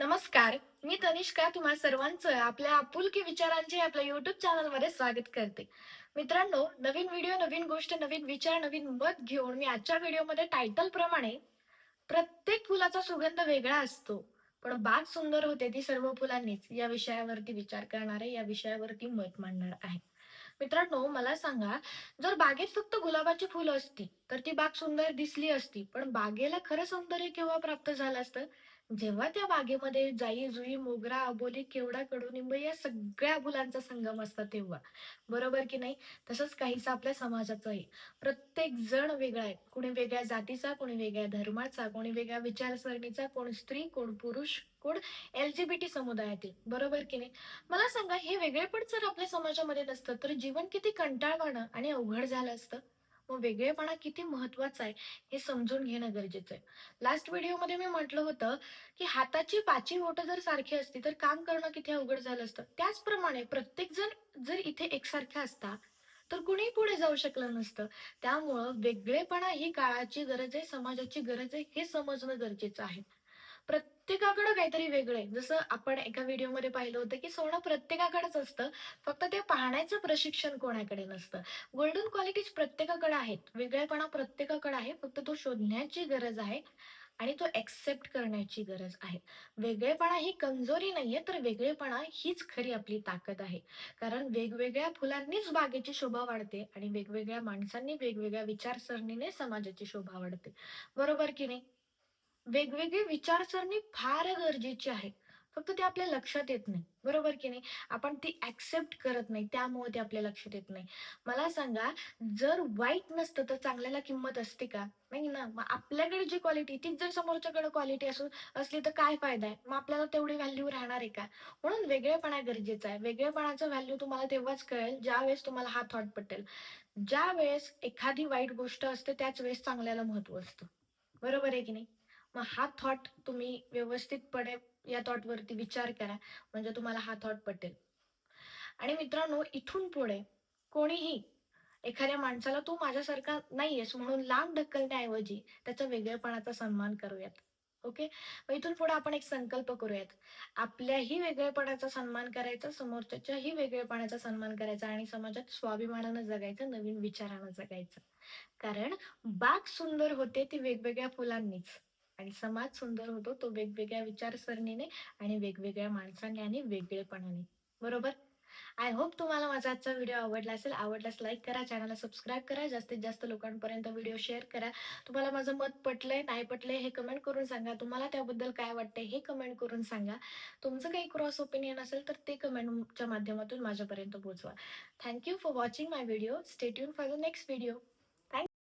नमस्कार मी तनिष्का तुम्हा सर्वांचं आपल्या आपुलकी विचारांचे आपल्या युट्यूब चॅनलमध्ये स्वागत करते. मित्रांनो नवीन व्हिडिओ नवीन गोष्ट नवीन विचार नवीन मत घेऊन मी आजच्या व्हिडिओमध्ये टायटल प्रमाणे प्रत्येक फुलाचा सुगंध वेगळा असतो. पण बाग सुंदर होते ती सर्व फुलांनीच. या विषयावरती विचार करणार आहे या विषयावरती मत मांडणार आहे मित्रांनो मला सांगा जर बागेत फक्त गुलाबाची फुलं असती तर ती बाग सुंदर दिसली असती पण बागेला खरं सौंदर्य केव्हा प्राप्त झालं असतं? जेव्हा त्या बागेमध्ये जाई जुई मोगरा अबोली केवडा कडुनिंब या सगळ्या फुलांचा संगम असतात तेव्हा. बरोबर की नाही? तसंच काहीच आपल्या समाजाचं आहे. प्रत्येक जण वेगळा आहे. कोणी वेगळ्या जातीचा कोणी वेगळ्या धर्माचा कोणी वेगळ्या विचारसरणीचा कोण स्त्री कोण पुरुष कोण एल जी बी टी समुदायातील. बरोबर की नाही? मला सांगा हे वेगळेपण जर आपल्या समाजामध्ये नसतं तर जीवन किती कंटाळवाणं आणि अवघड झालं असतं? मग वेगळेपणा किती महत्त्वाचा आहे हे समजून घेणं गरजेचं आहे. लास्ट व्हिडिओमध्ये मी म्हटलं होतं की हाताची पाची बोटं जर सारखी असती तर काम करणं किती अवघड झालं असतं. त्याचप्रमाणे प्रत्येक जण जर इथे एकसारख्या असता तर कुणी पुढे जाऊ शकलं नसतं. त्यामुळं वेगळेपणा ही काळाची गरज आहे समाजाची गरज आहे हे समजणं गरजेचं आहे. प्रत्येकाकडे काहीतरी वेगळं आहे. जसं आपण एका व्हिडिओमध्ये पाहिलं होतं की सोनं प्रत्येकाकडेच असतं फक्त ते पाहण्याचं प्रशिक्षण कोणाकडे नसतं. गोल्डन क्वालिटीज प्रत्येकाकडे आहेत. वेगळेपणा प्रत्येकाकडे आहे. फक्त तो शोधण्याची गरज आहे आणि तो एक्सेप्ट करण्याची गरज आहे. वेगळेपणा ही कमजोरी नाहीये तर वेगळेपणा हीच खरी आपली ताकद आहे. कारण वेगवेगळ्या फुलांनीच बागेची शोभा वाढते आणि वेगवेगळ्या माणसांनी वेगवेगळ्या विचारसरणीने समाजाची शोभा वाढते. बरोबर की नाही? वेगवेगळी विचारसरणी फार गरजेची आहे फक्त ते आपल्या लक्षात येत नाही. बरोबर की नाही? आपण ती ऍक्सेप्ट करत नाही. त्यामुळे ते आपल्या लक्षात येत नाही. मला सांगा जर वाईट नसतं तर चांगल्याला किंमत असते का? नाही ना? मग आपल्याकडे जी क्वालिटी तीच जर समोरच्याकडे क्वालिटी असू असली तर काय फायदा आहे? मग आपल्याला तेवढी व्हॅल्यू राहणार आहे का? म्हणून वेगळेपणा गरजेचा आहे. वेगळेपणाचं व्हॅल्यू तुम्हाला तेव्हाच कळेल ज्या वेळेस तुम्हाला हा थॉट पटेल. ज्या वेळेस एखादी वाईट गोष्ट असते त्याच वेळेस चांगल्याला महत्त्व असतं. बरोबर आहे की नाही? मग हा थॉट तुम्ही व्यवस्थितपणे या थॉट वरती विचार करा. म्हणजे तुम्हाला हा थॉट पटेल. आणि मित्रांनो इथून पुढे कोणीही एखाद्या माणसाला तू माझ्यासारखा नाहीयेस म्हणून लांब ढकलण्याऐवजी त्याच्या वेगळेपणाचा सन्मान करूयात. ओके? मग इथून पुढे आपण एक संकल्प करूयात. आपल्याही वेगळेपणाचा सन्मान करायचा समोरच्याच्याही वेगळेपणाचा सन्मान करायचा आणि समाजात स्वाभिमानानं जगायचं नवीन विचारानं जगायचं. कारण बाग सुंदर होते ती वेगवेगळ्या फुलांनीच. आणि समाज सुंदर होतो तो वेगवेगळ्या विचारसरणीने आणि वेगवेगळ्या माणसांनी आणि वेगळेपणाने. बरोबर? आय होप तुम्हाला माझा आजचा व्हिडिओ आवडला असेल. आवडल्यास लाईक करा चॅनलला सबस्क्राईब करा. जास्तीत जास्त लोकांपर्यंत व्हिडिओ शेअर करा. तुम्हाला माझं मत पटलंय नाही पटलंय हे कमेंट करून सांगा. तुम्हाला त्याबद्दल काय वाटतंय हे कमेंट करून सांगा. तुमचं काही क्रॉस ओपिनियन असेल तर ते कमेंटच्या माध्यमातून माझ्यापर्यंत पोहोचवा. Thank you for watching my video stay tuned for the next video